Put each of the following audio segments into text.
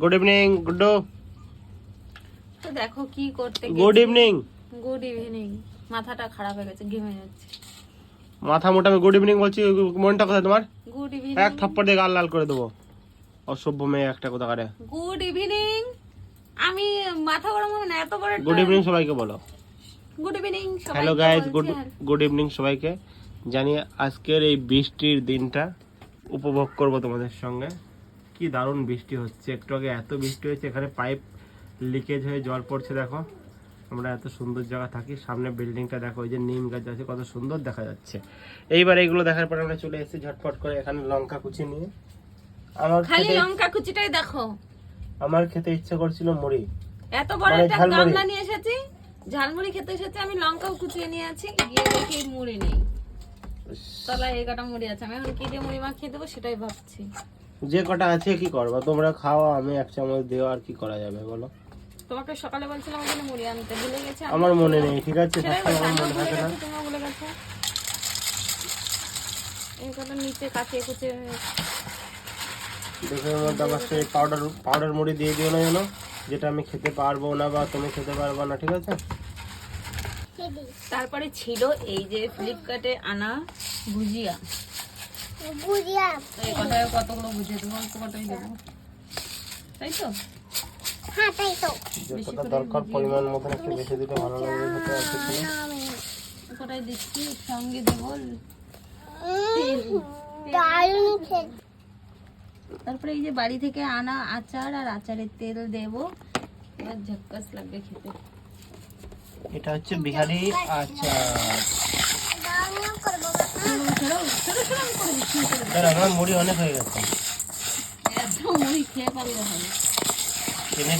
Good evening Guddu তো দেখো কি করতে গুড ইভিনিং গুড ইভিনিং মাথাটা খারাপ হয়ে গেছে ঘেমে যাচ্ছে। মাথা মোটা আমি গুড ইভিনিং বলছি মনটা কোথায় তোমার? গুড ইভিনিং এক থাপ্পড় দিয়ে গাল লাল করে দেবো। অসভ্য মেয়ে একটা কোথা কারে গুড ইভিনিং আমি মাথা গরম হবে না এত বড় গুড ইভিনিং সবাইকে বলো। Good evening hello guys good good evening সবাইকে। জানি আজকের এই বৃষ্টির দিনটা উপভোগ করব তোমাদের সঙ্গে। কি দারুণ বৃষ্টি হচ্ছে। একটু আগে এত বৃষ্টি হয়েছে এখানে পাইপ লিকেজ হয়ে জল পড়ছে দেখো। আমরা এত সুন্দর জায়গা থাকি সামনে বিল্ডিংটা দেখো ওই যে নিম গাছ আছে কত সুন্দর দেখা যাচ্ছে। এইবার এইগুলো দেখার পর আমরা চলে এসেছি ঝটপট করে এখানে লঙ্কা কুচি নিয়ে। আমার খালি খেতে লঙ্কা কুচিটাই দেখো। আমার খেতে ইচ্ছে করছিল মুড়ি। এত বড় মানে একটা গামলা নিয়ে এসেছি ঝালমুড়ি খেতে এসেছি আমি লঙ্কাও কুচিয়ে নিয়ে আছি গিয়ে দেখি মুড়ি নেই। তলায় এই কটা মুড়ি আছে আমি এখন কি দিয়ে মুড়ি মাখিয়ে দেবো সেটাই ভাবছি। যে কটা আছে কি করবা? তোমরা খাওয়া আমি এক চামচ দেওয়া আর কি করা যাবে বলো? তোমাকে সকালে বলছিলাম মুড়ি আনতে। ভুলে গেছে আমার মনে নেই ঠিক আছে? আমার মনে থাকে না। গেছি, ভুলে গেছো। এই কটা নিচে কাছে কুচে দেখে মধ্যে আবার সেই পাউডার পাউডার মুড়ি দিয়ে দিও না যেন যেটা আমি খেতে পারব না বা তুমি খেতে পারবে না ঠিক আছে? তারপরে ছিল এই যে ফ্লিপকার্টে আনা ভুজিয়া। এই কতগুলো দেবো? অল্প কটাই দেবো। তাই তো? হ্যাঁ তাই তো। যতটা দরকার পরিমাণ মতন একটু বেশি দিলে ভালো লাগবে খেতে আর কিছু না। কটাই দিচ্ছি? সঙ্গে দেবো? দারুণ খেতে। তারপরে এই যে বাড়ি থেকে আনা আচার আর আচারের তেল দেবো। এবার ঝক্কাস লাগবে খেতে। এটা হচ্ছে বিহারি আচার। আমার মুড়ি অনেক হয়ে গেছে। মুড়ি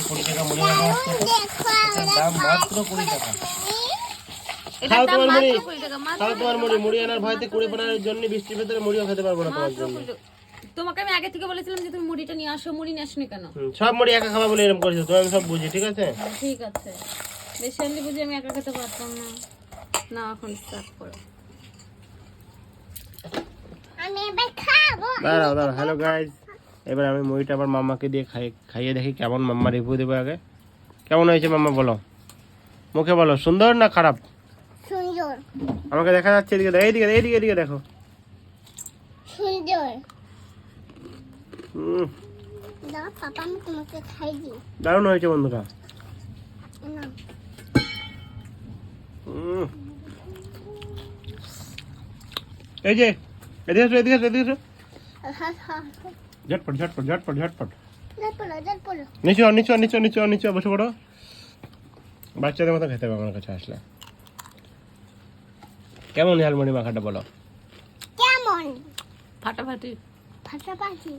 কুড়ি টাকা দাম মাত্র কুড়ি টাকা। তোমার তোমার আনার ভয়তে কুড়ি পানার জন্য বৃষ্টির ভেতরে মুড়িও খেতে পারব না তোমার জন্য। তোমাকে আমি আগে থেকে বলেছিলাম যে তুমি মুড়িটা নিয়ে আসো মুড়ি নিয়ে আসনি কেন? সব মুড়ি একা খাওয়া বলে এরকম করেছ আমি সব বুঝি ঠিক আছে? ঠিক আছে। বেশি বুঝি আমি একা খেতে পারতাম না। না এখন স্টার্ট করো আমি এবার খাব দাঁড়াও দাঁড়াও হ্যালো গাইজ এবার আমি মুড়িটা আবার মাম্মাকে দিয়ে খাই খাইয়ে দেখি কেমন মাম্মা রিভিউ দেবো আগে। কেমন হয়েছে মাম্মা বলো। মুখে বলো সুন্দর না খারাপ? সুন্দর। আমাকে দেখা যাচ্ছে এদিকে দেখো, এইদিকে এইদিকে এদিকে দেখো। সুন্দর। দারুণ হয়েছে বন্ধুরা। হুম। এই যে এদিকে এসো এদিকে এসো এদিকে এসো হা হা ঝটপট ঝটপট ঝটপট ঝটপট। পড়ো নিচু নিচু নিচু নিচু নিচু বসে পড়ো। বাচ্চাদের মতো খেতে হবে আমার কাছে আসলে। কেমন ঝালমুড়ি মাখাটা বলো? কেমন? ফাটাফাটি। ফাটাফাটি।